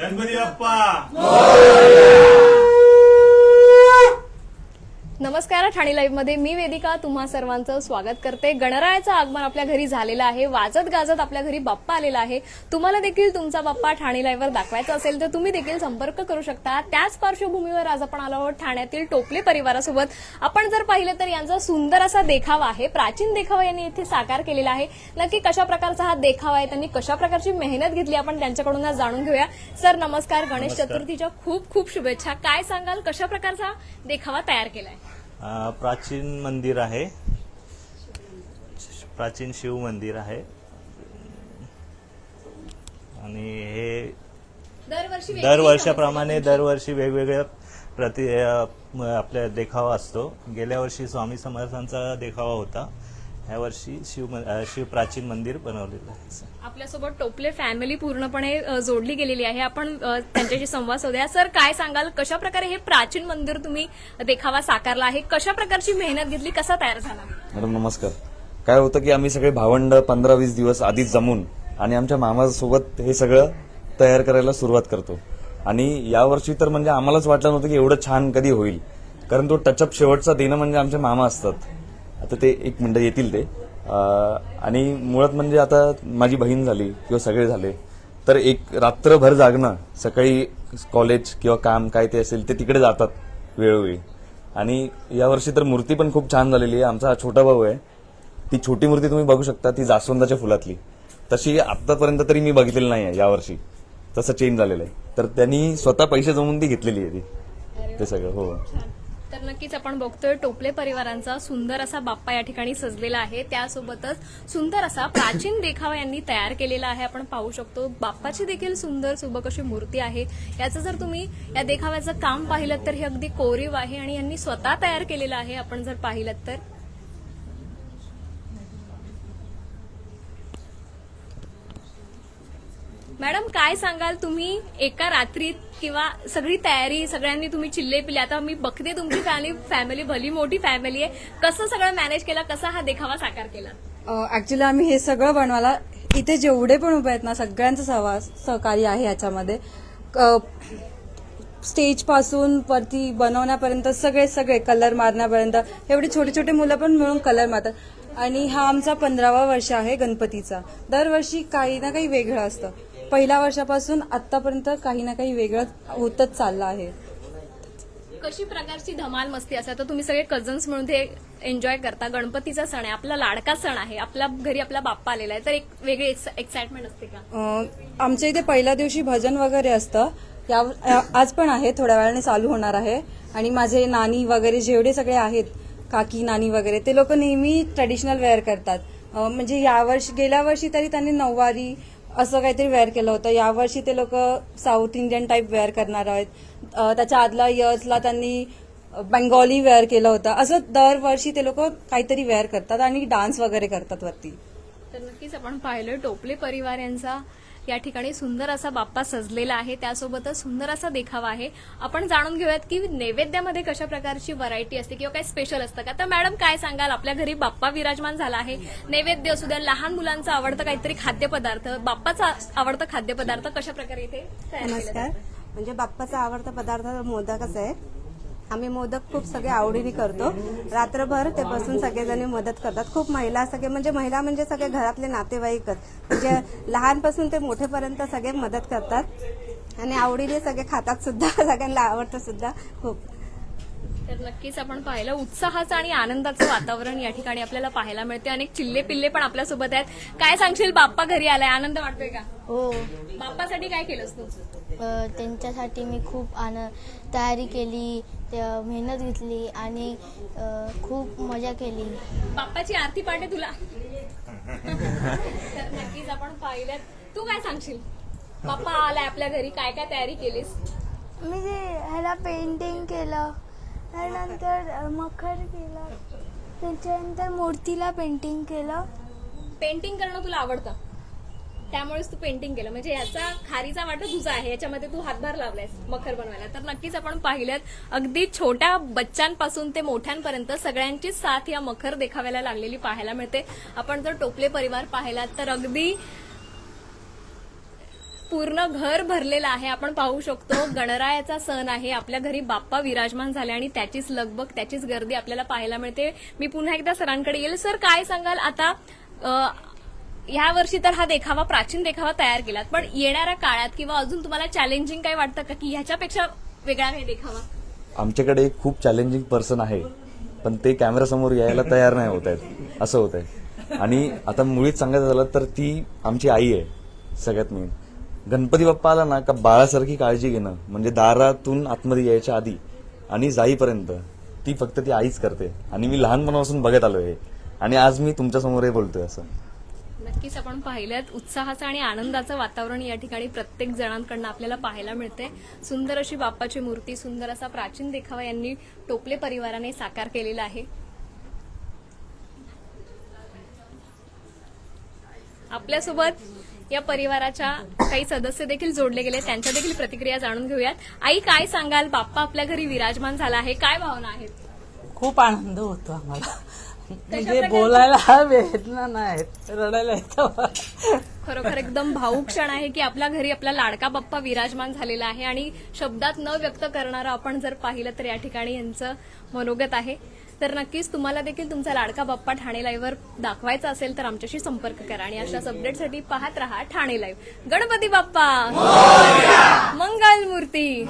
गणपती बाप्पा नमस्कार ठाणे लाईव्हमध्ये मी वेदिका तुम्हा सर्वांचं स्वागत करते. गणरायाचं आगमन आपल्या घरी झालेलं आहे. वाजत गाजत आपल्या घरी बाप्पा आलेला आहे. तुम्हाला देखील तुमचा बाप्पा ठाणे लाईव्हवर दाखवायचा असेल तर तुम्ही देखील संपर्क करू शकता. त्याच पार्श्वभूमीवर आज आपण आलो आहोत ठाण्यातील टोपले परिवारासोबत. आपण जर पाहिलं तर यांचा सुंदर असा देखावा आहे. प्राचीन देखावा यांनी इथे साकार केलेला आहे. नक्की कशा प्रकारचा हा देखावा आहे? त्यांनी कशा प्रकारची मेहनत घेतली? आपण त्यांच्याकडून आज जाणून घेऊया. सर नमस्कार. गणेश. चतुर्थीच्या खूप खूप शुभेच्छा. काय सांगाल? कशा प्रकारचा देखावा तयार केलाय? प्राचीन मंदिर आहे. प्राचीन शिव मंदिर आहे. आणि हे दरवर्षाप्रमाणे दरवर्षी वेगवेगळ्या प्रति आपल्या देखावा असतो. गेल्या वर्षी स्वामी समर्थांचा देखावा होता. ह्या वर्षी शिव शिव प्राचीन मंदिर बनवलेलं आहे आपल्यासोबत टोपले फॅमिली पूर्णपणे अ, जोडली गेलेली आहे. आपण अ, त्यांच्याशी संवाद साधूया. सर काय सांगाल? कशा प्रकारे हे प्राचीन मंदिर तुम्ही देखावा साकारला आहे? कशा प्रकारची मेहनत घेतली? कसा तयार झाला? मॅडम नमस्कार. काय होतं की आम्ही सगळे भावंड पंधरा वीस दिवस आधीच जमून आणि आमच्या मामासोबत हे सगळं तयार करायला सुरुवात करतो. आणि यावर्षी तर म्हणजे आम्हालाच वाटलं नव्हतं की एवढं छान कधी होईल. कारण तो टचअप शेवटचा देणं म्हणजे आमचे मामा असतात. आता ते एक मिनटं येतील ते. आणि मुळात म्हणजे आता माझी बहीण झाली किंवा सगळे झाले तर एक रात्रभर जागणं सकाळी कॉलेज किंवा काम काय ते असेल ते तिकडे जातात वेळोवेळी. आणि यावर्षी तर मूर्ती पण खूप छान झालेली आहे. आमचा हा छोटा भाऊ आहे. ती छोटी मूर्ती तुम्ही बघू शकता ती जास्वंदाच्या फुलातली. तशी आत्तापर्यंत तरी मी बघितलेली नाही आहे यावर्षी तसं चेंज झालेलं आहे. तर त्यांनी स्वतः पैसे जमून ती घेतलेली आहे ती. ते सगळं हो. तर नक्कीच आपण बघतोय टोपले परिवारांचा सुंदर असा बाप्पा या ठिकाणी सजलेला आहे. त्यासोबतच सुंदर असा प्राचीन देखावा यांनी तयार केलेला आहे. आपण पाहू शकतो बाप्पाची देखील सुंदर सुबक अशी मूर्ती आहे. याचं जर तुम्ही या देखाव्याचं काम पाहिलं तर हे अगदी कोरीव आहे आणि यांनी स्वतः तयार केलेलं आहे. आपण जर पाहिलं तर मॅडम काय सांगाल तुम्ही एका रात्रीत किंवा सगळी तयारी सगळ्यांनी तुम्ही चिल्ले पिले आता मी बघते तुमची फॅमिली फॅमिली भली मोठी फॅमिली आहे. कसं सगळं मॅनेज केलं? कसा हा देखावा साकार केला? ऍक्च्युली आम्ही हे सगळं बनवायला इथे जेवढे पण उभे आहेत ना सगळ्यांचं सहवा सहकार्य आहे ह्याच्यामध्ये स्टेजपासून परती बनवण्यापर्यंत सगळे सगळे कलर मारण्यापर्यंत एवढे छोटे छोटे मुलं पण मिळून कलर मारतात. आणि हा आमचा पंधरावा वर्ष आहे गणपतीचा. दरवर्षी काही ना काही वेगळं असतं. पहिल्या वर्षापासून आतापर्यंत काही ना काही वेगळं होतच चाललं आहे. कशी प्रकारची धमाल मस्ती असते? आता तुम्ही सगळे कझन्स म्हणून ते एन्जॉय करता. गणपतीचा सण आहे आपला लाडका सण आहे आपल्या घरी आपला बाप्पा आलेला आहे. तर एक वेगळी एक्साइटमेंट असते का? अं, आमच्या इथे पहिल्या दिवशी भजन वगैरे असतं. या आज पण आहे थोड्या वेळाने चालू होणार आहे. आणि माझे नानी वगैरे जेवढे सगळे आहेत काकी नानी वगैरे ते लोक नेहमी ट्रेडिशनल वेअर करतात. अं, म्हणजे यावर्षी गेल्या वर्षी तरी त्यांनी नऊवारी असं काहीतरी वेअर केलं होतं. यावर्षी ते लोक साऊथ इंडियन टाईप वेअर करणार आहेत. त्याच्या आदल्या इयर्सला त्यांनी बंगाली वेअर केलं होतं. असं दरवर्षी ते लोक काहीतरी वेअर करतात आणि डान्स वगैरे करतात वरती. तर नक्कीच आपण पाहिलं टोपले परिवार यांचा. या ठिकाणी सुंदर असा बाप्पा सजलेला आहे. त्यासोबतच सुंदर असा देखावा आहे. आपण जाणून घेऊयात की नैवेद्यामध्ये कशा प्रकारची व्हरायटी असते किंवा काय स्पेशल असतं का? तर मॅडम काय सांगाल? आपल्या घरी बाप्पा विराजमान झाला आहे. नैवेद्य असू द्या लहान मुलांचं आवडतं काहीतरी खाद्यपदार्थ बाप्पाचा आवडतं खाद्यपदार्थ कशा प्रकारे इथे नमस्कार. म्हणजे बाप्पाचा आवडता पदार्थ मोदकच आहे आम्ही मोदक खूप सगळे आवडीने करतो. रात्रभर ते बसून सगळेजणी मदत करतात. खूप महिला सगळे म्हणजे महिला म्हणजे सगळे घरातले नातेवाईकच. म्हणजे लहानपासून ते मोठेपर्यंत सगळे मदत करतात. आणि आवडीने सगळे खातात सुद्धा सगळ्यांना आवडतं सुद्धा खूप. तर नक्कीच आपण पाहिलं उत्साहाचं आणि आनंदाचं वातावरण या ठिकाणी आपल्याला पाहायला मिळते. अनेक चिल्ले पिल्ले पण आपल्यासोबत आहेत. काय सांगशील बाप्पा घरी आलाय आनंद वाटतोय का? हो. बाप्पासाठी काय केलंस तू? अ, त्यांच्यासाठी मी खूप आन तयारी केली. मेहनत घेतली आणि खूप मजा केली. बाप्पाची आरती पाठे तुला. तर नक्कीच आपण पाहिलं तू काय सांगशील? बाप्पा आलाय आपल्या घरी. काय काय तयारी केलीस? मी ते ह्याला पेंटिंग केलं त्यानंतर मखर केलं त्याच्यानंतर मूर्तीला पेंटिंग केलं. पेंटिंग करणं तुला आवडतं? त्यामुळेच तू पेंटिंग केलं. म्हणजे याचा खारीचा वाटा तुझा आहे. याच्यामध्ये तू हातभार लावलायस मखर बनवायला. तर नक्कीच आपण पाहिल्यात अगदी छोट्या बच्चांपासून ते मोठ्यांपर्यंत सगळ्यांचीच साथ या मखर देखाव्याला लागलेली पाहायला मिळते. आपण जर टोपले परिवार पाहिलात तर अगदी पूर्ण घर भरलेलं आहे. आपण पाहू शकतो गणरायाचा सण आहे. आपल्या घरी बाप्पा विराजमान झाले आणि त्याचीच लगबग त्याचीच गर्दी आपल्याला पाहायला मिळते. मी पुन्हा एकदा सरांकडे येईल. सर काय सांगाल? आता या वर्षी तर हा देखावा प्राचीन देखावा तयार केलात. पण येणाऱ्या काळात किंवा अजून तुम्हाला चॅलेंजिंग काय वाटतं का? की ह्याच्यापेक्षा वेगळा काही देखावा? आमच्याकडे एक खूप चॅलेंजिंग पर्सन आहे पण ते कॅमेरासमोर यायला तयार नाही होत आहेत. असं होत आहे आणि आता मुळीच सांगायचं झालं तर ती आमची आई आहे सगळ्यात मेन गणपती बाप्पा आला ना का बाळासारखी काळजी घेणं म्हणजे दारातून आतमध्ये यायच्या आधी आणि जाईपर्यंत ती फक्त ती आईच करते. आणि मी लहानपणापासून बघत आलो आहे आणि आज मी तुमच्यासमोरही बोलतोय असं. नक्कीच आपण पाहिल्यात उत्साहाचं आणि आनंदाचं वातावरण या ठिकाणी प्रत्येक जणांकडनं आपल्याला पाहायला मिळते सुंदर अशी बाप्पाची मूर्ती सुंदर असा प्राचीन देखावा यांनी टोपले परिवाराने साकार केलेला आहे. आपल्यासोबत या परिवाराच्या काही सदस्य देखील जोडले गेले. त्यांच्या देखील प्रतिक्रिया जाणून घेऊयात. आई काय सांगाल? बाप्पा आपल्या घरी विराजमान झाला आहे. काय भावना आहेत? खूप आनंद होतो आम्हाला. म्हणजे बोलायला वेदना नाहीत रडायला येतं खरोखर एकदम भाऊक क्षण आहे की आपल्या घरी आपला लाडका बाप्पा विराजमान झालेला आहे आणि शब्दात न व्यक्त करणारं आपण जर पाहिलं तर या ठिकाणी यांचं मनोगत आहे. तर नक्कीच तुम्हाला देखील तुमचा लाडका बाप्पा ठाणे लाईव्हवर दाखवायचा असेल तर आमच्याशी संपर्क करा आणि अशाच अपडेटसाठी पाहत रहा ठाणे लाईव्ह. गणपती बाप्पा! मंगल मूर्ती